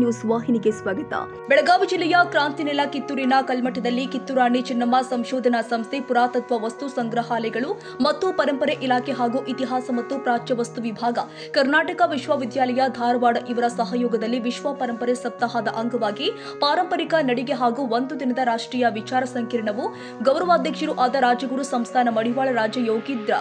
News ವಾಹಿನಿಗೆ ಸ್ವಾಗತ. ಬೆಳಗಾವಿ ಜಿಲ್ಲೆಯ ಕ್ರಾಂತಿನೆಲ ಕಿತ್ತೂರಿನ ಕಲ್ಮಠದಲ್ಲಿ ಕಿತ್ತೂರಾಣಿ ಚೆನ್ನಮ್ಮ ಸಂಶೋಧನಾ ಸಂಸ್ಥೆ ಪುರಾತತ್ವ ವಸ್ತು ಸಂಗ್ರಹಾಲಯಗಳು ಮತ್ತು ಪರಂಪರೆ ಇಲಾಖೆ ಹಾಗೂ ಇತಿಹಾಸ ಮತ್ತು ಪ್ರಾಚ್ಯ ವಸ್ತು ವಿಭಾಗ, ಕರ್ನಾಟಕ ವಿಶ್ವವಿದ್ಯಾಲಯ ಧಾರವಾಡ ಇವರ ಸಹಯೋಗದಲ್ಲಿ ವಿಶ್ವ ಪರಂಪರೆ ಸಪ್ತಾಹದ ಅಂಗವಾಗಿ ಪಾರಂಪರಿಕ ನಡಿಗೆ ಹಾಗೂ ಒಂದು ದಿನದ ರಾಷ್ಟ್ರೀಯ ವಿಚಾರ ಸಂಕಿರಣವು ಗೌರವಾಧ್ಯಕ್ಷರು ಆದ ರಾಜಗುರು ಸಂಸ್ಥಾನ ಮಡಿವಾಳ ರಾಜ ಯೋಗೀಂದ್ರ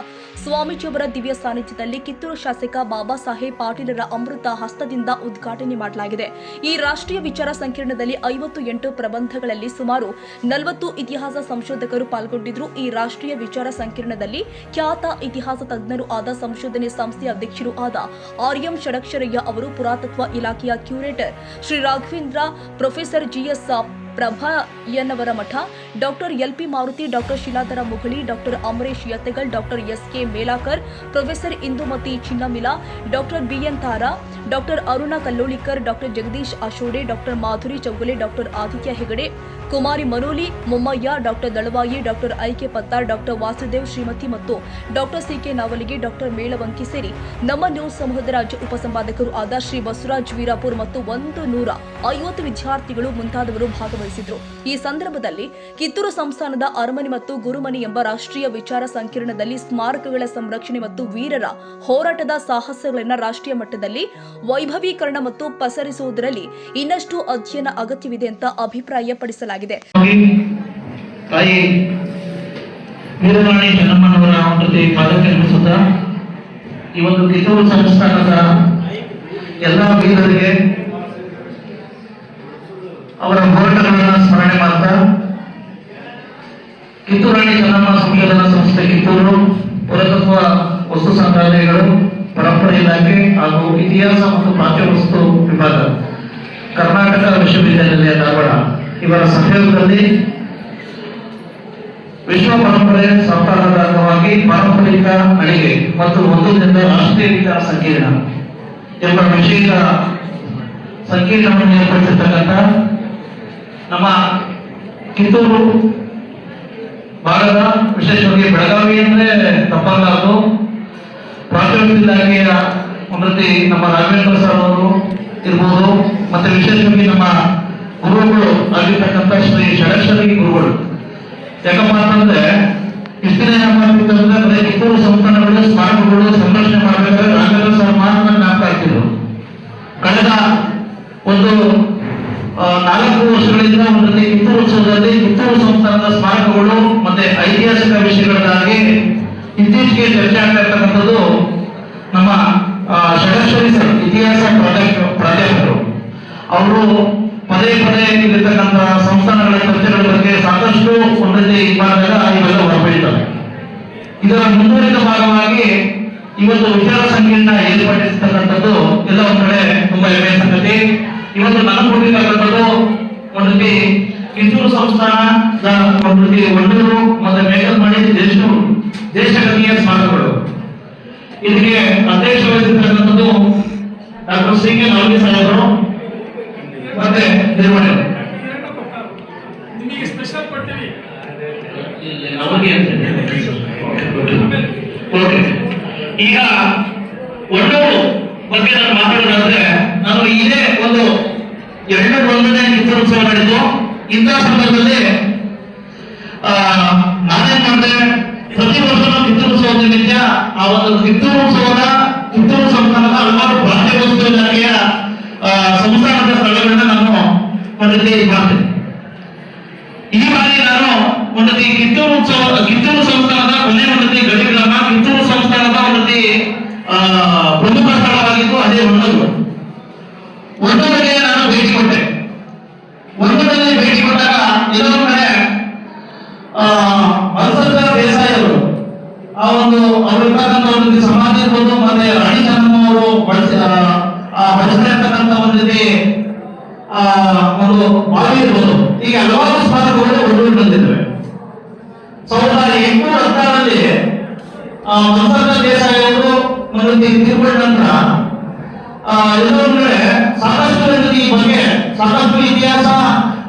ಸ್ವಾಮೀಜಿಯವರ ದಿವ್ಯ ಸಾನ್ನಿಧ್ಯದಲ್ಲಿ ಕಿತ್ತೂರು ಶಾಸಕ ಬಾಬಾ ಸಾಹೇಬ್ ಪಾಟೀಲರ ಅಮೃತ ಹಸ್ತದಿಂದ ಉದ್ಘಾಟನೆ ಮಾಡಲಾಗಿದೆ. ಈ ರಾಷ್ಟ್ರೀಯ ವಿಚಾರ ಸಂಕಿರಣದಲ್ಲಿ ಐವತ್ತು ಎಂಟು ಪ್ರಬಂಧಗಳಲ್ಲಿ ಸುಮಾರು ನಲವತ್ತು ಇತಿಹಾಸ ಸಂಶೋಧಕರು ಪಾಲ್ಗೊಂಡಿದ್ರು. ಈ ರಾಷ್ಟ್ರೀಯ ವಿಚಾರ ಸಂಕಿರಣದಲ್ಲಿ ಖ್ಯಾತ ಇತಿಹಾಸ ತಜ್ಞರು ಆದ ಸಂಶೋಧನೆ ಸಂಸ್ಥೆಯ ಅಧ್ಯಕ್ಷರು ಆದ ಆರ್ಯಂ ಷಡಕ್ಷರಯ್ಯ ಅವರು ಪುರಾತತ್ವ ಇಲಾಖೆಯ curator Shri Raghavendra, professor GS Prabhayannavara Math. Doctor LP Maruti, doctor Shiladhara Mugali, doctor Amaresh Yattegal doctor SK Melakar, professor Indumati Chinnamila, doctor BN Tara, doctor Aruna Kallolikar doctor Jagadish Ashode, doctor Madhuri Chougule, doctor Aditya Hegde Kumari Manoli, Mommayya, doctor Dalavayi, doctor IK Pattar, doctor Vasudev Shrimati ಮತ್ತು doctor C K ನಾವಲಿಗೆ doctor Melavanki ಸೇರಿ ನಮ್ಮ news ಸಮೂಹದ ರಾಜ್ಯ ಉಪಸಂಪಾದಕರು ಆದ ಶ್ರೀ ಬಸವರಾಜ್ ವೀರಾಪುರ್ ಮತ್ತು ಒಂದು ನೂರ ಐವತ್ತು ವಿದ್ಯಾರ್ಥಿಗಳು ಮುಂತಾದವರು ಭಾಗವಹಿಸಿದ್ರು. ಈ ಸಂದರ್ಭದಲ್ಲಿ ಕಿತ್ತೂರು ಸಂಸ್ಥಾನದ ಅರಮನೆ ಮತ್ತು ಗುರುಮನಿ ಎಂಬ ರಾಷ್ಟ್ರೀಯ ವಿಚಾರ ಸಂಕಿರಣದಲ್ಲಿ ಸ್ಮಾರಕಗಳ ಸಂರಕ್ಷಣೆ ಮತ್ತು ವೀರರ ಹೋರಾಟದ ಸಾಹಸಗಳನ್ನು ರಾಷ್ಟ್ರೀಯ ಮಟ್ಟದಲ್ಲಿ ವೈಭವೀಕರಣ ಮತ್ತು ಪಸರಿಸುವುದರಲ್ಲಿ ಇನ್ನಷ್ಟು ಅಧ್ಯಯನ ಅಗತ್ಯವಿದೆ ಅಂತ ಅಭಿಪ್ರಾಯಪಡಿಸಲಾಗಿದೆ. ಹೋಗಿ ತಾಯಿ ವೀರರಾಣಿ ಕಿತ್ತೂರು ಸಂಸ್ಥಾನದ ಅವರ ಹೋರಾಟಗಳನ್ನ ಸ್ಮರಣೆ ಮಾಡ್ತಾ ಕಿತ್ತೂರಾಣಿ ಚೆನ್ನಮ್ಮ ಸಂಶೋಧನಾ ಸಂಸ್ಥೆ ಕಿತ್ತೂರು ಪುರತತ್ವ ವಸ್ತು ಸಂಗ್ರಹಾಲಯಗಳು, ಪರಂಪರೆ ಇಲಾಖೆ ಹಾಗೂ ಇತಿಹಾಸ ಮತ್ತು ಪ್ರಾಚ್ಯ ವಸ್ತು ವಿಭಾಗ, ಕರ್ನಾಟಕ ವಿಶ್ವವಿದ್ಯಾನಿಲಯ ಧಾರವಾಡ. ಇವರ ಸಹಯೋಗದಲ್ಲಿ ವಿಶ್ವ ಪರಂಪರೆ ಸಪ್ತಾಹದ ಅಂಗವಾಗಿ ಪಾರಂಪರಿಕ ಅಡಿಗೆ ಮತ್ತು ಒಂದು ದಿನದ ರಾಷ್ಟ್ರೀಯ ವಿಚಾರ ಸಂಕೀರ್ಣ ಎಂಬ ವಿಶೇಷ ಸಂಕೀರ್ಣವನ್ನು ಏರ್ಪಡಿಸಿರ್ತಕ್ಕಂಥ ನಮ್ಮ ಕಿತ್ತೂರು ಭಾಗದ, ವಿಶೇಷವಾಗಿ ಬೆಳಗಾವಿ ಅಂದ್ರೆ ತಪ್ಪಾಗಲಾರದು ಪ್ರಾಥಮಿಕ ಇಲಾಖೆಯ ಉನ್ನತಿ ನಮ್ಮ ರಾಘವೇಂದ್ರ ಸರ್ ಅವರು ಇರ್ಬೋದು, ಮತ್ತೆ ವಿಶೇಷವಾಗಿ ನಮ್ಮ ಗುರುಗಳು ಆಗಿರ್ತಕ್ಕಂಥ ಶ್ರೀ ಷಡಕ್ಷರಿ ಗುರುಗಳು. ಯಾಕಪ್ಪ ಅಂತಂದ್ರೆ, ಇಷ್ಟು ದಿನ ಏನ್ ಬರೀ ಕಿತ್ತೂರು ಸಂಸ್ಥಾನಗಳು ಸ್ಮಾರಕಗಳು ಸಂರಕ್ಷಣೆ ಮಾಡಬೇಕಾದ್ರೆ ರಾಘವೇಂದ್ರ ಸರ್ ಮಾತ್ರ ಜ್ಞಾಪಕ ಆಗ್ತಿದ್ರು ಕಳೆದ ಒಂದು ನಾಲ್ಕು ವರ್ಷಗಳಿಂದ ಒಂದರಲ್ಲಿ ಕಿತ್ತೂರು ಉತ್ಸವದಲ್ಲಿ ಕಿತ್ತೂರು ಸಂಸ್ಥಾನದ ಸ್ಮಾರಕಗಳು, ಮತ್ತೆ ಐತಿಹಾಸಿಕ ವಿಷಯಗಳಿಗಾಗಿ ಇತ್ತೀಚೆಗೆ ಚರ್ಚೆ ಆಗ್ತಾ ಇರ್ತಕ್ಕಂಥದ್ದು ನಮ್ಮ ಷಡಕ್ಷರಿ ಸರ್, ಇತಿಹಾಸ ಪ್ರಾಧ್ಯಾಪಕರು. ಅವರು ಪದೇ ಪದೇ ಇರತಕ್ಕಂತಹ ಸಂಸ್ಥಾನಗಳ ಚರ್ಚೆಗಳ ಬಗ್ಗೆ ಸಾಕಷ್ಟು ಒಂದೇ ಈ ಮಾಡಿದಾಗ ಇವೆಲ್ಲ ಹೊರಬೀಳ್ತವೆ ಇದರ ಮುಂದುವರಿದ ಭಾಗವಾಗಿ ಇವತ್ತು ವಿಚಾರ ಸಂಕಿರಣ ಏರ್ಪಡಿಸತಕ್ಕಂಥದ್ದು ಎಲ್ಲ ಒಂದ್ ಕಡೆ ತುಂಬಾ ಹೆಮ್ಮೆಯ ಸಂಗತಿ ಇವತ್ತು ನನ್ನ ಕೊಟ್ಟಿರ್ತಕ್ಕಂಥದ್ದು ಒಂದು ರೀತಿ ಕಿತ್ತೂರು ಸಂಸ್ಥಾನದ ಒಂದು ರೀತಿ ಮತ್ತೆ ಮೇಕಲ್ಮಣಿ ದೇಶ ದೇಶಗತಿಯ ಸ್ಮಾರಕಗಳು. ಇದಕ್ಕೆ ಅಧ್ಯಕ್ಷ ವಹಿಸಿರ್ತಕ್ಕಂಥದ್ದು ಡಾಕ್ಟರ್ ಸಿ ಕೆ ನಾವಲಿ ಸಾಹೇಬರು. ಮತ್ತೆ ನಿರ್ವಹಣೆ ನಿಮಗೆ ಸ್ಪೆಷಲ್ ಕೊಡ್ತೀವಿ. ನಮಗೆ ಓಕೆ ಈಗ ಒಳ್ಳೂರು ಬಗ್ಗೆ ನಾನು ಮಾತಾಡೋದಾದ್ರೆ ನಾನು ಇದೇ ಒಂದು ಎರಡು ಒಂದನೇ ಕಿತ್ತೂರೋತ್ಸವ ನಡೆದು ಇಂತಹ ಸಂದರ್ಭದಲ್ಲಿ ಆ, ನಾನೇನ್ ಮಾಡಿದೆ ಪ್ರತಿ ವರ್ಷ ಕಿತ್ತೂರೋತ್ಸವ ನಿಮಿತ್ತ ಆ ಒಂದು ಕಿತ್ತೂರೋತ್ಸವದ ಕಿತ್ತೂರು ಸಂಸ್ಥಾನದ ಹಲವಾರು ಪ್ರಾಚ್ಯ ವಸ್ತು ಇಲಾಖೆಯ ನಾನು ಒಂದು ರೀತಿ ಮಾಡ್ತೇನೆ ಈ ಬಾರಿ ನಾನು ಒಂದು ರೀತಿ ಕಿತ್ತೂರು ಉತ್ಸವ ಕಿತ್ತೂರು ಸಂಸ್ಥಾನದ ಕೊನೆ ಒಂದು ರೀತಿ ಗಡಿ ಗ್ರಾಮ ಕಿತ್ತೂರು ಸಂಸ್ಥಾನದ ಒಂದು ರೀತಿ ಆ, ಪ್ರಮುಖ ಸ್ಥಳವಾಗಿದ್ದು ಅದೇ ಹೊನ್ನೂರು ಹೊನ್ನೂರಿಗೆ ನಾನು ಭೇಟಿ ಕೊಟ್ಟೆ ಹೊನ್ನೂರಲ್ಲಿ ಭೇಟಿ ಕೊಟ್ಟಾಗ ಎಲ್ಲೋ ಸಾವಿರದ ಎಂಟುನೂರ ಹದಿನಾರರಲ್ಲಿ ಮನ್ಸರ್ನ ದೇಸಾಯಿ ಅವರು ನಮ್ಮಲ್ಲಿ ತೀರ್ಕೊಂಡ ನಂತರ ಸಾಕಷ್ಟು ಈ ಬಗ್ಗೆ, ಸಾಕಷ್ಟು ಇತಿಹಾಸ,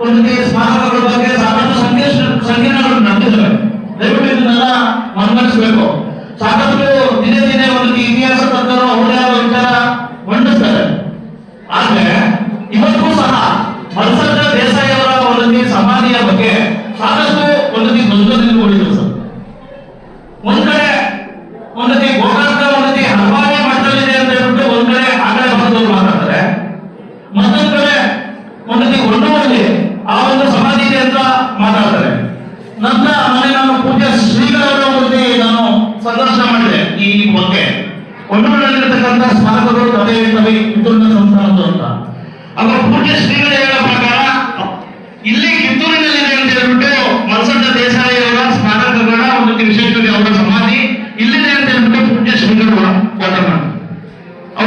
ಒಂದು ಸ್ಮಾರಕಗಳ ಬಗ್ಗೆ ಸಾಕಷ್ಟು ಸಂಕೀರ್ಣ ಸಂಕೀರ್ಣಗಳು ನಡೆದಿದ್ದಾವೆ ದಯವಿಟ್ಟು ಇದನ್ನೆಲ್ಲ ಮನಗಣಿಸಬೇಕು ಸಾಕಷ್ಟು ದಿನೇ ದಿನೇ ಒಂದು ಇತಿಹಾಸ ತಜ್ಞರು ಅವರೇ ವಿಚಾರ ಮಂಡಿಸ್ತಾರೆ. ಆದ್ರೆ, ಇವತ್ತು ಸಹ ಮಲ್ಸರ್ಜ ದೇಸಾಯಿ ಅವರ ಒಂದು ಸಮಾಧಿಯ ಬಗ್ಗೆ ಸಾಕಷ್ಟು One of the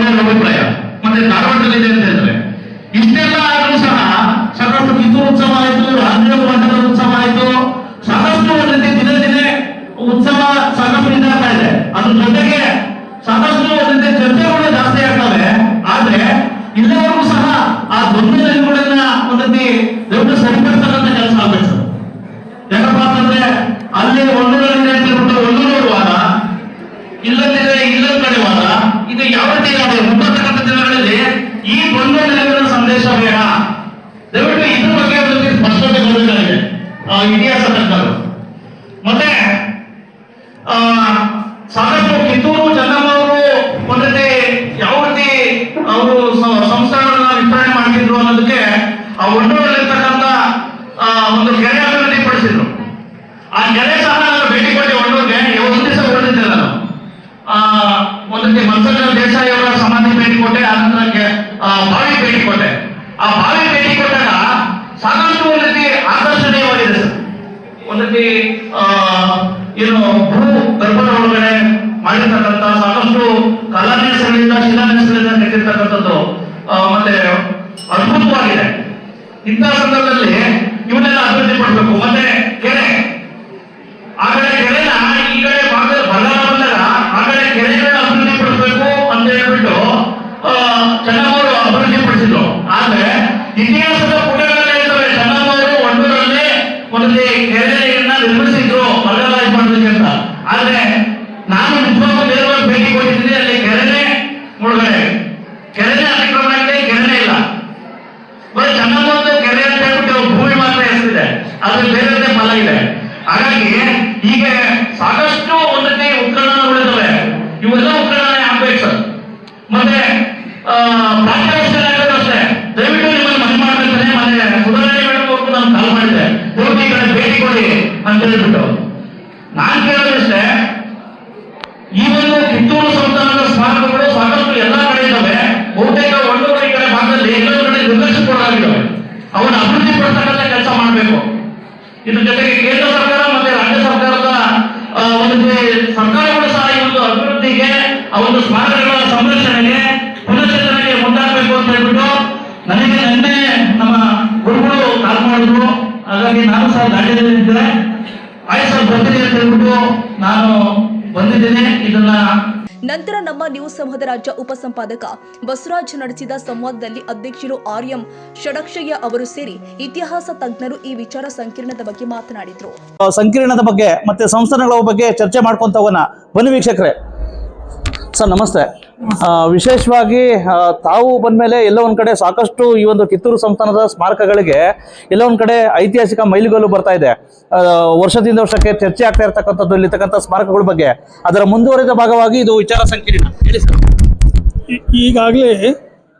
ಅವರ ಅಭಿಪ್ರಾಯ. ಮತ್ತೆ ಧಾರವಾಡದಲ್ಲಿದೆ ಅಂತ ಹೇಳಿದ್ರೆ, ಇಷ್ಟೆಲ್ಲ ಆದರೂ ಸಹ ಸಾಕಷ್ಟು ಕಿತ್ತೂರು ಉತ್ಸವ ಆಯಿತು ರಾಜ್ಯ ಮಟ್ಟದ ಉತ್ಸವ ಆಯಿತು, ಸಾಕಷ್ಟು ಒಂದು ರೀತಿ ದಿನೇ ದಿನೇ ಉತ್ಸವ ಸಾಕಷ್ಟು ಇದಾಗ್ತಾ ಇದೆ. ಅದ್ರ ಜೊತೆಗೆ ಸಾಕಷ್ಟು ಒಂದು ರೀತಿ ಚರ್ಚೆಗಳು ಜಾಸ್ತಿ ಆಗ್ತವೆ. ಆದ್ರೆ ಇಲ್ಲಿವರೆಗೂ ಸಹ ಆ ಗೊಂದಲಗಳನ್ನ ಒಂದು ರೀತಿ ದೊಡ್ಡ ಸರಿಪಡಿಸ್ತಕ್ಕಂಥ ಕೆಲಸ ಆಗ್ಬೇಕು ಸರ್ ಯಾಕಪ್ಪ ಅಂತಂದ್ರೆ ಅಲ್ಲಿ ಒಂದೂರಲ್ಲಿದೆ ಅಂತ ಹೇಳ್ಬಿಟ್ಟು ಒಂದೂರು ವಾದ ಇಲ್ಲದಿದ್ರೆ ಇಲ್ಲೊಂದ್ ಕಡೆ ವಾದ ಇದು ಯಾವ ರೀತಿ ಇದೆ ಮುಂಬರ್ತಕ್ಕಂಥ ದಿನಗಳಲ್ಲಿ ಈ ಗೊಂದಲ ನೆಲವಿನ ಸಂದೇಶ ಬೇಡ ದಯವಿಟ್ಟು ಇದ್ರ ಬಗ್ಗೆ ಒಂದು ರೀತಿ ಸ್ಪಷ್ಟತೆ ಬರಬೇಕಾಗಿದೆ ಆ, ಇತಿಹಾಸ ತಜ್ಞರು ಮತ್ತೆ ಆ, ಸಾಕಷ್ಟು ಕಿತ್ತೂರು ಚೆನ್ನಮ್ಮವರು ಒಂದು ರೀತಿ ಯಾವ ರೀತಿ ಅವರು ಸಂಸ್ಥಾನಗಳನ್ನ ವಿಸ್ತರಣೆ ಮಾಡ್ತಿದ್ರು ಅನ್ನೋದಕ್ಕೆ ಆ ಒಣ್ಣೂರಲ್ಲಿರ್ತಕ್ಕಂಥ ಆ, ಒಂದು ಕೆರೆ ಅಭಿವೃದ್ಧಿ ಪಡಿಸಿದ್ರು ಆ ಕೆರೆ ಸಹ ನಾನು ಭೇಟಿ ಕೊಟ್ಟೆ ಒಣ್ಣೂರಿಗೆ ಒಂದು ದಿವಸ ಉಳಿದಿದ್ದೆ ನಾನು ಆ, ಒಂದು ರೀತಿ ಮನ್ಸಂದ್ರ ದೇಸಾಯಿ ಅವರ ಸಮಾಧಿ ಭೇಟಿ ಕೊಟ್ಟೆ ಆನಂತರ ಕೆ- ಆ, ಬಾವಿ ಭೇಟಿ ಕೊಟ್ಟೆ ಆ ಬಾವಿ ಭೇಟಿ ಕೊಟ್ಟಾಗ ಸಾಕಷ್ಟು ಒಂದು ರೀತಿ ಆಕರ್ಷಣೀಯವಾಗಿದೆ ಸರ್. ಏನು ಭೂ ಗರ್ಭದ ಒಳಗಡೆ ಮಾಡಿರ್ತಕ್ಕಂಥ ಸಾಕಷ್ಟು ಕಲಾನ್ಯಾಸಗಳಿಂದ ಶಿಲಾನ್ಯಾಸಗಳಿಂದ ಕಟ್ಟಿರ್ತಕ್ಕಂಥದ್ದು ಮತ್ತೆ ಅದ್ಭುತವಾಗಿದೆ. ಇಂತಹ ಸಂದರ್ಭದಲ್ಲಿ ಇವನ್ನೆಲ್ಲ ಅಭಿವೃದ್ಧಿ ಪಡಿಸಬೇಕು ಮತ್ತೆ ಕೆರೆ ಆ ಕಡೆ ಕೆರೆನ ಈ ಕಡೆ ಭಾಗದಲ್ಲಿ ಬರಗಾಲ ಬಂದಾಗ ಆ ಕಡೆ ಕೆರೆಗಳನ್ನ ಅಭಿವೃದ್ಧಿ ಪಡಿಸಬೇಕು ಅಂತ ಹೇಳ್ಬಿಟ್ಟು ಆ, ಚೆನ್ನಮ್ಮವರು ಅಭಿವೃದ್ಧಿ ಪಡಿಸಿದ್ರು ಆದ್ರೆ ಇತಿಹಾಸದ ಪುಟಗಳಲ್ಲಿ ಇರ್ತವೆ ಚೆನ್ನಮ್ಮವರು ಒಂದೂರಲ್ಲಿ ಒಂದು ಕೆರೆಯನ್ನ ನಿರ್ಮಿಸಿದ್ರು ಬರಗಾಲ ಇದು ಮಾಡೋದಕ್ಕೆ ಅಂತ ಆದ್ರೆ ನಾನು ನಿಜವಾಗ್ಲೂ ನೇರವಾಗಿ ಭೇಟಿ ಕೊಟ್ಟಿದ್ದೀನಿ ಅಲ್ಲಿ ಕೆರೆನೇ ಮುಳುಗಡೆ ಕೆರೆನೇ ಅತಿಕ್ರಮಣ ಆಗಿದೆ ಕೆರೆನೇ ಇಲ್ಲ ಬರೀ ಚೆನ್ನಮ್ಮಂದು ಕೆರೆ ಅಂತ ಹೇಳ್ಬಿಟ್ಟು ಭೂಮಿ ಮಾತ್ರ ಹೆಸರಿದೆ ಅದ್ರ ಬೇರೆ ಫಲ ಇದೆ ಹಾಗಾಗಿ ಈಗ ಸಾಕಷ್ಟು ಒಂದಕ್ಕೆ ಉತ್ಖನನಗಳಿದ್ದಾವೆ ಇವೆಲ್ಲ ಉತ್ಖನನ ಆಗ್ಬೇಕು ಸರ್ ಮತ್ತೆ ಆ, ಪ್ರಾಚ್ಯವಸ್ಥೆ ಆಗೋದು ಅಷ್ಟೇ ದಯವಿಟ್ಟು ನಿಮ್ಮಲ್ಲಿ ಮನೆ ಮಾಡ್ಬೇಕಾದ್ರೆ ಮನೆ ಸುಧಾರಣೆ ಮಾಡಬೇಕು ನಾನು ಕಾಲ್ ಮಾಡಿದೆ ದಯವಿಟ್ಟು ಈ ಕಡೆ ಭೇಟಿ ಕೊಡಿ ಅಂತ ಹೇಳ್ಬಿಟ್ಟು. ನಾನ್ ಕೇಳಿದ್ರೆ ಈ ಒಂದು ಕಿತ್ತೂರು ಸಂಸ್ಥಾನದ ಸ್ಮಾರಕಗಳು ಸಾಕಷ್ಟು ಎಲ್ಲಾ ಕಡೆ ಇದ್ದಾವೆ. ಬಹುತೇಕ ಒಂದು ಕಡೆ ಭಾಗದಲ್ಲಿ ಇನ್ನೊಂದು ಕಡೆ ನಿರ್ಲಕ್ಷ್ಯಗೊಳಗಾಗಿದ್ದಾವೆ ಅವನ್ನ ಅಭಿವೃದ್ಧಿ ಪಡಿಸ್ತಕ್ಕಂಥ ಕೆಲಸ ಮಾಡಬೇಕು. ಇದ್ರ ಜೊತೆಗೆ ಕೇಂದ್ರ ಸರ್ಕಾರ ಮತ್ತೆ ರಾಜ್ಯ ಸರ್ಕಾರದ ಒಂದು ಸರ್ಕಾರಗಳು ಸಹ ಈ ಒಂದು ಅಭಿವೃದ್ಧಿಗೆ, ಆ ಒಂದು ಸ್ಮಾರಕಗಳ ಸಂರಕ್ಷಣೆಗೆ ಪುನಶ್ಚೇತನೆಗೆ ಮುಂದಾಗಬೇಕು ಅಂತ ಹೇಳ್ಬಿಟ್ಟು ನನಗೆ ನಿನ್ನೆ ನಮ್ಮ ಗುರುಗಳು ಕಾಲ್ ಮಾಡಿದ್ರು. ಹಾಗಾಗಿ ನಾನು ಸಹ ದಾಂಡ್ಯದಲ್ಲಿದ್ದೆ ಆಯ್ತು ಬರ್ತೀನಿ ಅಂತ ಹೇಳ್ಬಿಟ್ಟು ನಾನು ಬಂದಿದ್ದೇನೆ ಇದನ್ನ ನಂತರ ನಮ್ಮ ನ್ಯೂಸ್ ಸಮೂಹದ ರಾಜ್ಯ ಉಪಸಂಪಾದಕ ಬಸವರಾಜ್ ನಡೆಸಿದ ಸಂವಾದದಲ್ಲಿ ಅಧ್ಯಕ್ಷರು ಆರ್ ಎಂ ಷಡಕ್ಷಯ್ಯ ಅವರು ಸೇರಿ ಇತಿಹಾಸ ತಜ್ಞರು ಈ ವಿಚಾರ ಸಂಕಿರಣದ ಬಗ್ಗೆ ಮಾತನಾಡಿದ್ರು. ಸಂಕೀರ್ಣದ ಬಗ್ಗೆ ಮತ್ತೆ ಸಂಸ್ಥಾನಗಳ ಬಗ್ಗೆ ಚರ್ಚೆ ಮಾಡ್ಕೊಂತ ಹೋಗೋಣ ಬನ್ನಿ ವೀಕ್ಷಕರೇ. ಸರ್ ನಮಸ್ತೆ. ವಿಶೇಷವಾಗಿ ತಾವು ಬಂದ್ಮೇಲೆ ಎಲ್ಲೋ ಒಂದು ಕಡೆ ಸಾಕಷ್ಟು ಈ ಒಂದು ಕಿತ್ತೂರು ಸಂಸ್ಥಾನದ ಸ್ಮಾರಕಗಳಿಗೆ ಎಲ್ಲ ಒಂದ್ ಕಡೆ ಐತಿಹಾಸಿಕ ಮೈಲುಗಲ್ಲು ಬರ್ತಾ ಇದೆ. ವರ್ಷದಿಂದ ವರ್ಷಕ್ಕೆ ಚರ್ಚೆ ಆಗ್ತಾ ಇರ್ತಕ್ಕಂಥದ್ದು ಇಲ್ಲಿರ್ತಕ್ಕಂಥ ಸ್ಮಾರಕಗಳ ಬಗ್ಗೆ. ಅದರ ಮುಂದುವರಿದ ಭಾಗವಾಗಿ ಇದು ವಿಚಾರ ಸಂಕಿರಣ. ಹೇಳಿ ಸರ್. ಈಗಾಗಲೇ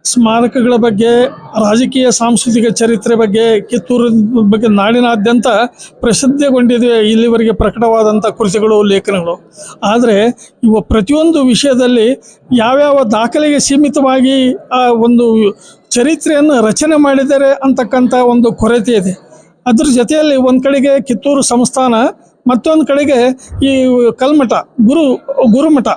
ಸ್ಮಾರಕಗಳ ಬಗ್ಗೆ, ರಾಜಕೀಯ ಸಾಂಸ್ಕೃತಿಕ ಚರಿತ್ರೆ ಬಗ್ಗೆ, ಕಿತ್ತೂರು ಬಗ್ಗೆ ನಾಡಿನಾದ್ಯಂತ ಪ್ರಸಿದ್ಧಗೊಂಡಿದೆ ಇಲ್ಲಿವರೆಗೆ ಪ್ರಕಟವಾದಂಥ ಕೃತಿಗಳು, ಲೇಖನಗಳು. ಆದರೆ, ಇವು ಪ್ರತಿಯೊಂದು ವಿಷಯದಲ್ಲಿ ಯಾವ್ಯಾವ ದಾಖಲೆಗೆ ಸೀಮಿತವಾಗಿ ಆ ಒಂದು ಚರಿತ್ರೆಯನ್ನು ರಚನೆ ಮಾಡಿದ್ದಾರೆ ಅಂತಕ್ಕಂಥ ಒಂದು ಕೊರತೆ ಇದೆ. ಅದ್ರ ಜೊತೆಯಲ್ಲಿ ಒಂದು ಕಡೆಗೆ ಕಿತ್ತೂರು ಸಂಸ್ಥಾನ ಮತ್ತೊಂದು ಕಡೆಗೆ ಈ ಕಲ್ಮಠ, ಗುರು, ಗುರುಮಠ.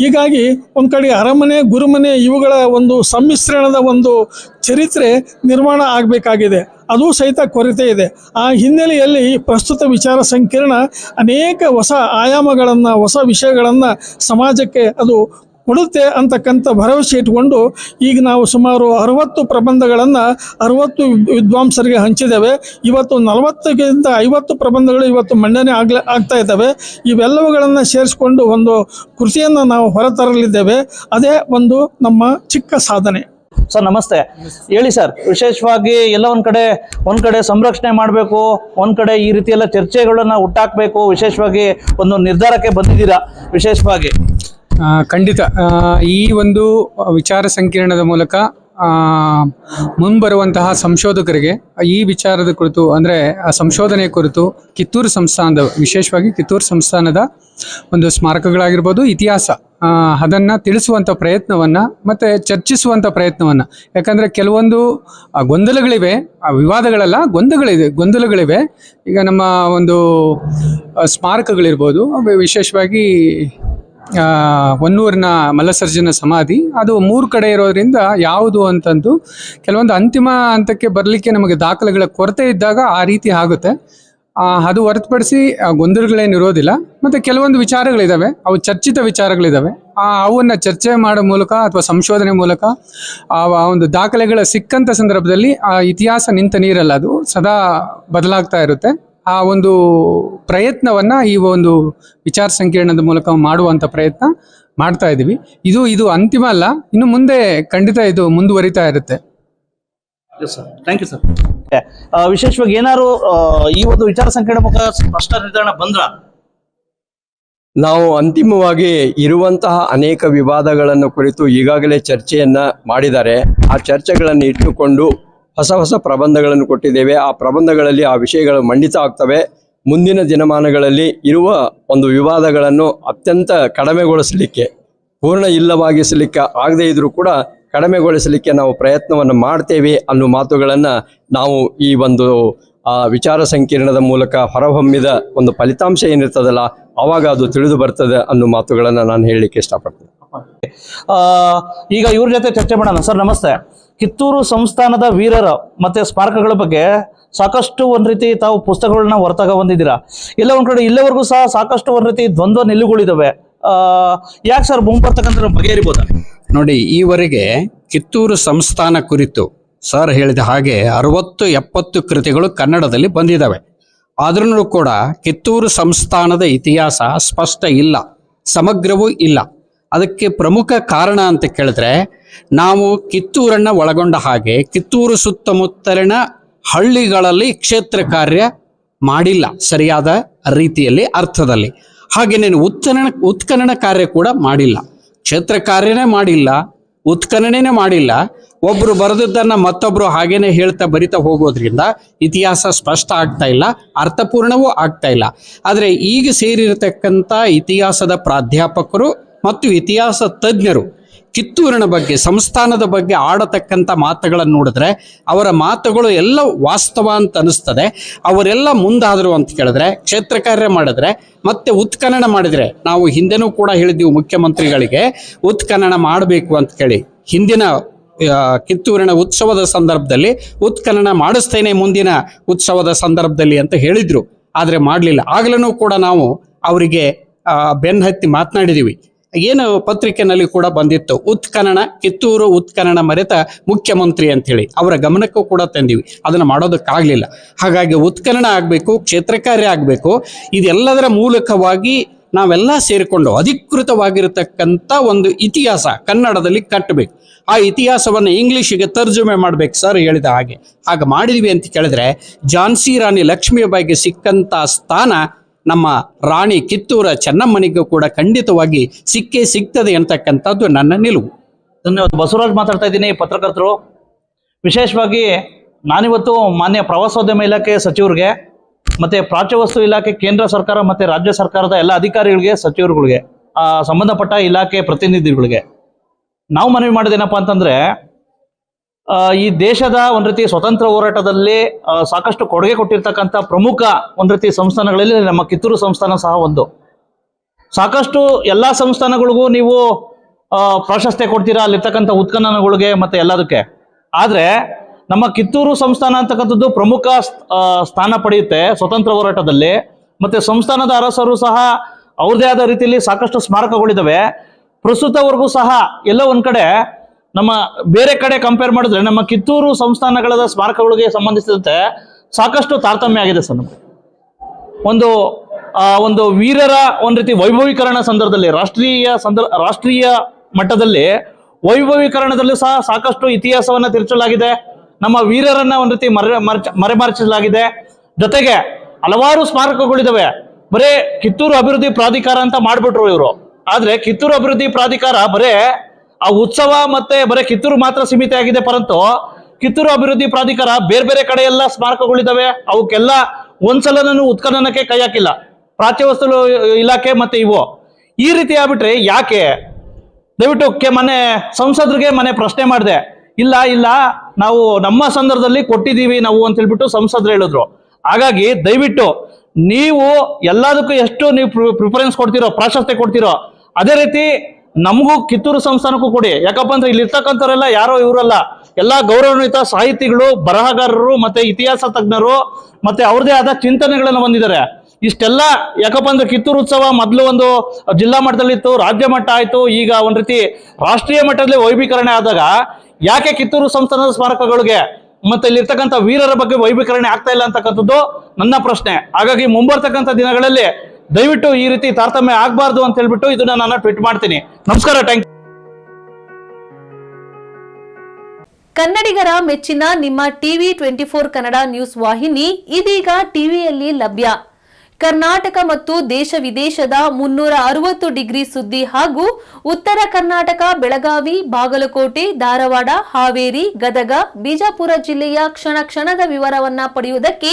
ಹೀಗಾಗಿ ಒಂದು ಕಡೆ ಅರಮನೆ, ಗುರುಮನೆ ಇವುಗಳ ಒಂದು ಸಮ್ಮಿಶ್ರಣದ ಒಂದು ಚರಿತ್ರೆ ನಿರ್ಮಾಣ ಆಗಬೇಕಾಗಿದೆ. ಅದು ಸಹಿತ ಕೊರತೆ ಇದೆ. ಆ ಹಿನ್ನೆಲೆಯಲ್ಲಿ ಪ್ರಸ್ತುತ ವಿಚಾರ ಸಂಕಿರಣ ಅನೇಕ ಹೊಸ ಆಯಾಮಗಳನ್ನು, ಹೊಸ ವಿಷಯಗಳನ್ನು ಸಮಾಜಕ್ಕೆ ಅದು ಕೊಡುತ್ತೆ ಅಂತಕ್ಕಂಥ ಭರವಸೆ ಇಟ್ಕೊಂಡು ಈಗ ನಾವು ಸುಮಾರು ಅರವತ್ತು ಪ್ರಬಂಧಗಳನ್ನು ಅರವತ್ತು ವಿದ್ವಾಂಸರಿಗೆ ಹಂಚಿದ್ದೇವೆ. ಇವತ್ತು ನಲವತ್ತಕ್ಕಿಂತ ಐವತ್ತು ಪ್ರಬಂಧಗಳು ಇವತ್ತು ಮಂಡನೆ ಆಗ್ಲ, ಆಗ್ತಾ ಇದ್ದಾವೆ. ಇವೆಲ್ಲವುಗಳನ್ನು ಸೇರಿಸ್ಕೊಂಡು ಒಂದು ಕೃಷಿಯನ್ನು ನಾವು ಹೊರತರಲಿದ್ದೇವೆ. ಅದೇ ಒಂದು ನಮ್ಮ ಚಿಕ್ಕ ಸಾಧನೆ. ಸರ್, ನಮಸ್ತೆ. ಹೇಳಿ ಸರ್, ವಿಶೇಷವಾಗಿ ಎಲ್ಲ ಒಂದು ಕಡೆ ಒಂದು ಕಡೆ ಸಂರಕ್ಷಣೆ ಮಾಡಬೇಕು, ಒಂದು ಕಡೆ ಈ ರೀತಿ ಎಲ್ಲ ಚರ್ಚೆಗಳನ್ನ ಹುಟ್ಟಾಕ್ಬೇಕು, ವಿಶೇಷವಾಗಿ ಒಂದು ನಿರ್ಧಾರಕ್ಕೆ ಬಂದಿದ್ದೀರಾ, ವಿಶೇಷವಾಗಿ? ಖಂಡಿತ. ಈ ಒಂದು ವಿಚಾರ ಸಂಕಿರಣದ ಮೂಲಕ ಮುಂಬರುವಂತಹ ಸಂಶೋಧಕರಿಗೆ ಈ ವಿಚಾರದ ಕುರಿತು, ಅಂದರೆ ಆ ಸಂಶೋಧನೆ ಕುರಿತು ಕಿತ್ತೂರು ಸಂಸ್ಥಾನದ, ವಿಶೇಷವಾಗಿ ಕಿತ್ತೂರು ಸಂಸ್ಥಾನದ ಒಂದು ಸ್ಮಾರಕಗಳಾಗಿರ್ಬೋದು, ಇತಿಹಾಸ ಅದನ್ನು ತಿಳಿಸುವಂಥ ಪ್ರಯತ್ನವನ್ನು ಮತ್ತು ಚರ್ಚಿಸುವಂಥ ಪ್ರಯತ್ನವನ್ನು. ಯಾಕಂದರೆ ಕೆಲವೊಂದು ಗೊಂದಲಗಳಿವೆ, ಆ, ವಿವಾದಗಳೆಲ್ಲ ಗೊಂದಲಗಳಿವೆ ಗೊಂದಲಗಳಿವೆ. ಈಗ ನಮ್ಮ ಒಂದು ಸ್ಮಾರಕಗಳಿರ್ಬೋದು, ವಿಶೇಷವಾಗಿ ಹೊನ್ನೂರಿನ ಮಲ್ಲಸರ್ಜನ ಸಮಾಧಿ. ಅದು ಮೂರು ಕಡೆ ಇರೋದ್ರಿಂದ ಯಾವುದು ಅಂತಂದು ಕೆಲವೊಂದು ಅಂತಿಮ ಹಂತಕ್ಕೆ ಬರಲಿಕ್ಕೆ ನಮಗೆ ದಾಖಲೆಗಳ ಕೊರತೆ ಇದ್ದಾಗ ಆ ರೀತಿ ಆಗುತ್ತೆ. ಅದು ಹೊರತುಪಡಿಸಿ ಗೊಂದಲಗಳೇನು ಇರೋದಿಲ್ಲ. ಮತ್ತು ಕೆಲವೊಂದು ವಿಚಾರಗಳಿದ್ದಾವೆ ಅವು ಚರ್ಚಿತ ವಿಚಾರಗಳಿದ್ದಾವೆ ಆ, ಅವನ್ನು ಚರ್ಚೆ ಮಾಡೋ ಮೂಲಕ ಅಥವಾ ಸಂಶೋಧನೆ ಮೂಲಕ, ಆ ಒಂದು ದಾಖಲೆಗಳ ಸಿಕ್ಕಂಥ ಸಂದರ್ಭದಲ್ಲಿ ಆ ಇತಿಹಾಸ ನಿಂತ ನೀರಲ್ಲ. ಅದು ಸದಾ ಬದಲಾಗ್ತಾ ಇರುತ್ತೆ. ಆ ಒಂದು ಪ್ರಯತ್ನವನ್ನ ಈ ಒಂದು ವಿಚಾರ ಸಂಕಿರಣದ ಮೂಲಕ ಮಾಡುವಂಥ ಪ್ರಯತ್ನ ಮಾಡ್ತಾ ಇದ್ದೀವಿ ಇದು ಇದು ಅಂತಿಮ ಅಲ್ಲ ಇನ್ನು ಮುಂದೆ ಖಂಡಿತ ಇದು ಮುಂದುವರಿತಾ ಇರುತ್ತೆ. ಥ್ಯಾಂಕ್ ಯು ಸರ್ ವಿಶೇಷವಾಗಿ ಏನಾದ್ರು ಈ ಒಂದು ವಿಚಾರ ಸಂಕಿರಣ ಮೂಲಕ ಸ್ಪಷ್ಟ ನಿರ್ಧಾರ ಬಂದ್ರ? ನಾವು ಅಂತಿಮವಾಗಿ ಇರುವಂತಹ ಅನೇಕ ವಿವಾದಗಳನ್ನು ಕುರಿತು ಈಗಾಗಲೇ ಚರ್ಚೆಯನ್ನ ಮಾಡಿದ್ದಾರೆ. ಆ ಚರ್ಚೆಗಳನ್ನು ಇಟ್ಟುಕೊಂಡು ಹೊಸ ಹೊಸ ಪ್ರಬಂಧಗಳನ್ನು ಕೊಟ್ಟಿದ್ದೇವೆ. ಆ ಪ್ರಬಂಧಗಳಲ್ಲಿ ಆ ವಿಷಯಗಳು ಮಂಡಿತ ಆಗ್ತವೆ. ಮುಂದಿನ ದಿನಮಾನಗಳಲ್ಲಿ ಇರುವ ಒಂದು ವಿವಾದಗಳನ್ನು ಅತ್ಯಂತ ಕಡಿಮೆಗೊಳಿಸಲಿಕ್ಕೆ, ಪೂರ್ಣ ಇಲ್ಲವಾಗಿಸಲಿಕ್ಕೆ ಆಗದೇ ಇದ್ರೂ ಕೂಡ ಕಡಿಮೆಗೊಳಿಸಲಿಕ್ಕೆ ನಾವು ಪ್ರಯತ್ನವನ್ನು ಮಾಡ್ತೇವೆ ಅನ್ನೋ ಮಾತುಗಳನ್ನು ನಾವು ಈ ಒಂದು ವಿಚಾರ ಸಂಕಿರಣದ ಮೂಲಕ ಹೊರಹೊಮ್ಮಿದ ಒಂದು ಫಲಿತಾಂಶ ಏನಿರ್ತದಲ್ಲ ಆವಾಗ ಅದು ತಿಳಿದು ಬರ್ತದೆ ಅನ್ನೋ ಮಾತುಗಳನ್ನು ನಾನು ಹೇಳಲಿಕ್ಕೆ ಇಷ್ಟಪಡ್ತೀನಿ. ಈಗ ಇವ್ರ ಜೊತೆ ಚರ್ಚೆ ಮಾಡೋಣ. ಸರ್, ನಮಸ್ತೆ. ಕಿತ್ತೂರು ಸಂಸ್ಥಾನದ ವೀರರ ಮತ್ತೆ ಸ್ಮಾರಕಗಳ ಬಗ್ಗೆ ಸಾಕಷ್ಟು ಒಂದ್ ರೀತಿ ತಾವು ಪುಸ್ತಕಗಳನ್ನ ಹೊರತಾಗ ಬಂದಿದ್ದೀರಾ? ಇಲ್ಲ, ಒಂದ್ ಕಡೆ ಇಲ್ಲಿವರೆಗೂ ಸಹ ಸಾಕಷ್ಟು ಒಂದ್ ರೀತಿ ದ್ವಂದ್ವ ನಿಲುವುಗಳಿದಾವೆ ಆ, ಯಾಕೆ ಸರ್ ಮುಂಬರ್ತಕ್ಕಂತ ಬಗೆಹರಿಬೋದ? ನೋಡಿ, ಈವರೆಗೆ ಕಿತ್ತೂರು ಸಂಸ್ಥಾನ ಕುರಿತು ಸರ್ ಹೇಳಿದ ಹಾಗೆ ಅರವತ್ತು ಎಪ್ಪತ್ತು ಕೃತಿಗಳು ಕನ್ನಡದಲ್ಲಿ ಬಂದಿದ್ದಾವೆ ಆದ್ರೂ ಕೂಡ ಕಿತ್ತೂರು ಸಂಸ್ಥಾನದ ಇತಿಹಾಸ ಸ್ಪಷ್ಟ ಇಲ್ಲ, ಸಮಗ್ರವೂ ಇಲ್ಲ. ಅದಕ್ಕೆ ಪ್ರಮುಖ ಕಾರಣ ಅಂತ ಕೇಳಿದ್ರೆ ನಾವು ಕಿತ್ತೂರನ್ನ ಒಳಗೊಂಡ ಹಾಗೆ ಕಿತ್ತೂರು ಸುತ್ತಮುತ್ತಲಿನ ಹಳ್ಳಿಗಳಲ್ಲಿ ಕ್ಷೇತ್ರ ಕಾರ್ಯ ಮಾಡಿಲ್ಲ ಸರಿಯಾದ ರೀತಿಯಲ್ಲಿ, ಅರ್ಥದಲ್ಲಿ. ಹಾಗೆಯೇ ಉತ್ಖನನ ಉತ್ಖನನ ಕಾರ್ಯ ಕೂಡ ಮಾಡಿಲ್ಲ. ಕ್ಷೇತ್ರ ಕಾರ್ಯನೇ ಮಾಡಿಲ್ಲ ಉತ್ಖನನೇ ಮಾಡಿಲ್ಲ. ಒಬ್ರು ಬರೆದದ್ದನ್ನ ಮತ್ತೊಬ್ರು ಹಾಗೇನೆ ಹೇಳ್ತಾ ಬರಿತಾ ಹೋಗೋದ್ರಿಂದ ಇತಿಹಾಸ ಸ್ಪಷ್ಟ ಆಗ್ತಾ ಇಲ್ಲ, ಅರ್ಥಪೂರ್ಣವೂ ಆಗ್ತಾ ಇಲ್ಲ. ಆದರೆ ಈಗ ಸೇರಿರತಕ್ಕಂಥ ಇತಿಹಾಸದ ಪ್ರಾಧ್ಯಾಪಕರು ಮತ್ತು ಇತಿಹಾಸ ತಜ್ಞರು ಕಿತ್ತೂರಿನ ಬಗ್ಗೆ, ಸಂಸ್ಥಾನದ ಬಗ್ಗೆ ಆಡತಕ್ಕಂಥ ಮಾತುಗಳನ್ನು ನೋಡಿದ್ರೆ ಅವರ ಮಾತುಗಳು ಎಲ್ಲ ವಾಸ್ತವ ಅಂತ ಅನಿಸ್ತದೆ. ಅವರೆಲ್ಲ ಮುಂದಾದರು ಅಂತ ಕೇಳಿದ್ರೆ, ಕ್ಷೇತ್ರ ಕಾರ್ಯ ಮಾಡಿದ್ರೆ, ಮತ್ತೆ ಉತ್ಖನನ ಮಾಡಿದ್ರೆ, ನಾವು ಹಿಂದೆನೂ ಕೂಡ ಹೇಳಿದ್ದೀವಿ ಮುಖ್ಯಮಂತ್ರಿಗಳಿಗೆ, ಉತ್ಖನನ ಮಾಡಬೇಕು ಅಂತ ಕೇಳಿ. ಹಿಂದಿನ ಕಿತ್ತೂರಿನ ಉತ್ಸವದ ಸಂದರ್ಭದಲ್ಲಿ ಉತ್ಖನನ ಮಾಡಿಸ್ತೇನೆ ಮುಂದಿನ ಉತ್ಸವದ ಸಂದರ್ಭದಲ್ಲಿ ಅಂತ ಹೇಳಿದ್ರು. ಆದರೆ ಮಾಡಲಿಲ್ಲ. ಆಗಲೂ ಕೂಡ ನಾವು ಅವರಿಗೆ ಬೆನ್ನು ಹತ್ತಿ ಮಾತನಾಡಿದೀವಿ ಏನು ಪತ್ರಿಕೆನಲ್ಲಿ ಕೂಡ ಬಂದಿತ್ತು. ಉತ್ಖನನ, ಕಿತ್ತೂರು ಉತ್ಖನನ ಮರೆತ ಮುಖ್ಯಮಂತ್ರಿ ಅಂತ ಹೇಳಿ ಅವರ ಗಮನಕ್ಕೂ ಕೂಡ ತಂದಿವಿ. ಅದನ್ನು ಮಾಡೋದಕ್ಕಾಗಲಿಲ್ಲ. ಹಾಗಾಗಿ ಉತ್ಖನನ ಆಗಬೇಕು ಕ್ಷೇತ್ರ ಕಾರ್ಯ ಆಗಬೇಕು, ಇದೆಲ್ಲದರ ಮೂಲಕವಾಗಿ ನಾವೆಲ್ಲ ಸೇರಿಕೊಂಡು ಅಧಿಕೃತವಾಗಿರತಕ್ಕಂಥ ಒಂದು ಇತಿಹಾಸ ಕನ್ನಡದಲ್ಲಿ ಕಟ್ಟಬೇಕು. ಆ ಇತಿಹಾಸವನ್ನು ಇಂಗ್ಲೀಷಿಗೆ ತರ್ಜುಮೆ ಮಾಡಬೇಕು ಸರ್ ಹೇಳಿದ ಹಾಗೆ. ಹಾಗೆ ಮಾಡಿದ್ವಿ ಅಂತ ಕೇಳಿದ್ರೆ, ಝಾನ್ಸಿ ರಾಣಿ ಲಕ್ಷ್ಮೀಬಾಯಿಗೆ ಸಿಕ್ಕಂಥ ಸ್ಥಾನ ನಮ್ಮ ರಾಣಿ ಕಿತ್ತೂರ ಚೆನ್ನಮ್ಮನಿಗೂ ಕೂಡ ಖಂಡಿತವಾಗಿ ಸಿಕ್ಕೇ ಸಿಗ್ತದೆ ಅಂತಕ್ಕಂಥದ್ದು ನನ್ನ ನಿಲುವು. ಧನ್ಯವಾದ. ಬಸವರಾಜ್ ಮಾತಾಡ್ತಾ ಇದ್ದೀನಿ, ಪತ್ರಕರ್ತರು. ವಿಶೇಷವಾಗಿ ನಾನಿವತ್ತು ಮಾನ್ಯ ಪ್ರವಾಸೋದ್ಯಮ ಇಲಾಖೆ ಸಚಿವರಿಗೆ, ಮತ್ತೆ ಪ್ರಾಚ್ಯವಸ್ತು ಇಲಾಖೆ, ಕೇಂದ್ರ ಸರ್ಕಾರ ಮತ್ತೆ ರಾಜ್ಯ ಸರ್ಕಾರದ ಎಲ್ಲ ಅಧಿಕಾರಿಗಳಿಗೆ, ಸಚಿವರುಗಳಿಗೆ ಸಂಬಂಧಪಟ್ಟ ಇಲಾಖೆ ಪ್ರತಿನಿಧಿಗಳಿಗೆ. ನಾವು ಮನವಿ ಮಾಡೋದೇನಪ್ಪ ಅಂತಂದ್ರೆ ಈ ದೇಶದ ಒಂದ್ ರೀತಿ ಸ್ವತಂತ್ರ ಹೋರಾಟದಲ್ಲಿ ಸಾಕಷ್ಟು ಕೊಡುಗೆ ಕೊಟ್ಟಿರ್ತಕ್ಕಂಥ ಪ್ರಮುಖ ಒಂದ್ ರೀತಿ ಸಂಸ್ಥಾನಗಳಲ್ಲಿ ನಮ್ಮ ಕಿತ್ತೂರು ಸಂಸ್ಥಾನ ಸಹ ಒಂದು. ಸಾಕಷ್ಟು ಎಲ್ಲಾ ಸಂಸ್ಥಾನಗಳಿಗೂ ನೀವು ಪ್ರಾಶಸ್ತ್ಯ ಕೊಡ್ತೀರಾ, ಅಲ್ಲಿರ್ತಕ್ಕಂಥ ಉತ್ಖನನಗಳಿಗೆ ಮತ್ತೆ ಎಲ್ಲದಕ್ಕೆ. ಆದರೆ, ನಮ್ಮ ಕಿತ್ತೂರು ಸಂಸ್ಥಾನ ಅಂತಕ್ಕಂಥದ್ದು ಪ್ರಮುಖ ಸ್ಥಾನ ಪಡೆಯುತ್ತೆ ಸ್ವತಂತ್ರ ಹೋರಾಟದಲ್ಲಿ. ಮತ್ತೆ ಸಂಸ್ಥಾನದ ಅರಸರು ಸಹ ಅವ್ರದೇ ಆದ ರೀತಿಯಲ್ಲಿ ಸಾಕಷ್ಟು ಸ್ಮಾರಕಗಳಿದ್ದಾವೆ ಪ್ರಸ್ತುತವರೆಗೂ ಸಹ ಎಲ್ಲೋ ಒಂದು ಕಡೆ ನಮ್ಮ ಬೇರೆ ಕಡೆ ಕಂಪೇರ್ ಮಾಡಿದ್ರೆ ನಮ್ಮ ಕಿತ್ತೂರು ಸಂಸ್ಥಾನಗಳ ಸ್ಮಾರಕಗಳಿಗೆ ಸಂಬಂಧಿಸಿದಂತೆ ಸಾಕಷ್ಟು ತಾರತಮ್ಯ ಆಗಿದೆ ಸರ್ ನಮ್ಗೆ. ಒಂದು ಒಂದು ವೀರರ ಒಂದು ರೀತಿ ವೈಭವೀಕರಣ ಸಂದರ್ಭದಲ್ಲಿ, ರಾಷ್ಟ್ರೀಯ ಸಂದರ್ಭ ರಾಷ್ಟ್ರೀಯ ಮಟ್ಟದಲ್ಲಿ ವೈಭವೀಕರಣದಲ್ಲೂ ಸಹ ಸಾಕಷ್ಟು ಇತಿಹಾಸವನ್ನ ತಿರುಚಲಾಗಿದೆ. ನಮ್ಮ ವೀರರನ್ನ ಒಂದು ರೀತಿ ಮರೆ ಮರೆಮಾಚಿಸಲಾಗಿದೆ ಜೊತೆಗೆ ಹಲವಾರು ಸ್ಮಾರಕಗಳಿದಾವೆ. ಬರೇ ಕಿತ್ತೂರು ಅಭಿವೃದ್ಧಿ ಪ್ರಾಧಿಕಾರ ಅಂತ ಮಾಡ್ಬಿಟ್ರು ಇವರು. ಆದ್ರೆ ಕಿತ್ತೂರು ಅಭಿವೃದ್ಧಿ ಪ್ರಾಧಿಕಾರ ಬರೇ ಆ ಉತ್ಸವ ಮತ್ತೆ ಬರೀ ಕಿತ್ತೂರು ಮಾತ್ರ ಸೀಮಿತ ಆಗಿದೆ ಪರಂತು ಕಿತ್ತೂರು ಅಭಿವೃದ್ಧಿ ಪ್ರಾಧಿಕಾರ ಬೇರೆ ಬೇರೆ ಕಡೆ ಎಲ್ಲ ಸ್ಮಾರಕಗಳಿದ್ದಾವೆ ಅವಕ್ಕೆಲ್ಲ ಒಂದ್ಸಲನೂ ಉತ್ಖನನಕ್ಕೆ ಕೈ ಹಾಕಿಲ್ಲ. ಪ್ರಾಚ್ಯ ವಸ್ತುಗಳು ಇಲಾಖೆ ಮತ್ತೆ ಇವು. ಈ ರೀತಿ ಆಗ್ಬಿಟ್ರೆ ಯಾಕೆ? ದಯವಿಟ್ಟು ಕೆ ಮನೆ ಸಂಸದರಿಗೆ ಮನೆ ಪ್ರಶ್ನೆ ಮಾಡಿದೆ. ಇಲ್ಲ ಇಲ್ಲ, ನಾವು ನಮ್ಮ ಸಂದರ್ಭದಲ್ಲಿ ಕೊಟ್ಟಿದ್ದೀವಿ ನಾವು ಅಂತ ಹೇಳ್ಬಿಟ್ಟು ಸಂಸದರು ಹೇಳಿದ್ರು. ಹಾಗಾಗಿ ದಯವಿಟ್ಟು ನೀವು ಎಲ್ಲದಕ್ಕೂ ಎಷ್ಟು ನೀವು ಪ್ರಿಫರೆನ್ಸ್ ಕೊಡ್ತೀರೋ, ಪ್ರಾಶಸ್ತ್ಯ ಕೊಡ್ತೀರೋ, ಅದೇ ರೀತಿ ನಮಗೂ ಕಿತ್ತೂರು ಸಂಸ್ಥಾನಕ್ಕೂ ಕೊಡಿ. ಯಾಕಪ್ಪ ಅಂದ್ರೆ ಇಲ್ಲಿ ಇರ್ತಕ್ಕಂಥವ್ರೆಲ್ಲ ಯಾರೋ ಇವರಲ್ಲ. ಎಲ್ಲಾ ಗೌರವಾನ್ವಿತ ಸಾಹಿತಿಗಳು, ಬರಹಗಾರರು ಮತ್ತೆ ಇತಿಹಾಸ ತಜ್ಞರು ಮತ್ತೆ ಅವ್ರದೇ ಆದ ಚಿಂತನೆಗಳನ್ನು ಹೊಂದಿದ್ದಾರೆ ಇಷ್ಟೆಲ್ಲ ಯಾಕಪ್ಪ ಅಂದ್ರೆ ಕಿತ್ತೂರು ಉತ್ಸವ ಮೊದಲು ಒಂದು ಜಿಲ್ಲಾ ಮಟ್ಟದಲ್ಲಿತ್ತು, ರಾಜ್ಯ ಮಟ್ಟ ಆಯ್ತು. ಈಗ ಒಂದು ರೀತಿ ರಾಷ್ಟ್ರೀಯ ಮಟ್ಟದಲ್ಲಿ ವೈಭೀಕರಣೆ ಆದಾಗ ಯಾಕೆ ಕಿತ್ತೂರು ಸಂಸ್ಥಾನದ ಸ್ಮಾರಕಗಳಿಗೆ ಮತ್ತೆ ಇಲ್ಲಿರ್ತಕ್ಕಂಥ ವೀರರ ಬಗ್ಗೆ ವೈಭೀಕರಣೆ ಆಗ್ತಾ ಇಲ್ಲ ಅಂತಕ್ಕಂಥದ್ದು ನನ್ನ ಪ್ರಶ್ನೆ. ಹಾಗಾಗಿ ಮುಂಬರ್ತಕ್ಕಂಥ ದಿನಗಳಲ್ಲಿ ದಯವಿಟ್ಟು ಈ ರೀತಿ ತಾರತಮ್ಯ ಆಗಬಾರ್ದು ಅಂತ ಹೇಳ್ಬಿಟ್ಟು ಇದನ್ನ ನಾನು ಟ್ವೀಟ್ ಮಾಡ್ತೀನಿ. ನಮಸ್ಕಾರ ಟ್ಯಾಂಕ್ ಕನ್ನಡಿಗರ ಮೆಚ್ಚಿನ ನಿಮ್ಮ TV twenty four Kannada news ವಾಹಿನಿ ಇದೀಗ ಟಿವಿಯಲ್ಲಿ ಲಭ್ಯ. ಕರ್ನಾಟಕ ಮತ್ತು ದೇಶ ವಿದೇಶದ ಮುನ್ನೂರ ಅರವತ್ತು ಡಿಗ್ರಿ ಸುದ್ದಿ ಹಾಗೂ ಉತ್ತರ ಕರ್ನಾಟಕ, ಬೆಳಗಾವಿ, ಬಾಗಲಕೋಟೆ, ಧಾರವಾಡ, ಹಾವೇರಿ, ಗದಗ, ಬಿಜಾಪುರ ಜಿಲ್ಲೆಯ ಕ್ಷಣ ಕ್ಷಣದ ವಿವರವನ್ನ ಪಡೆಯುವುದಕ್ಕೆ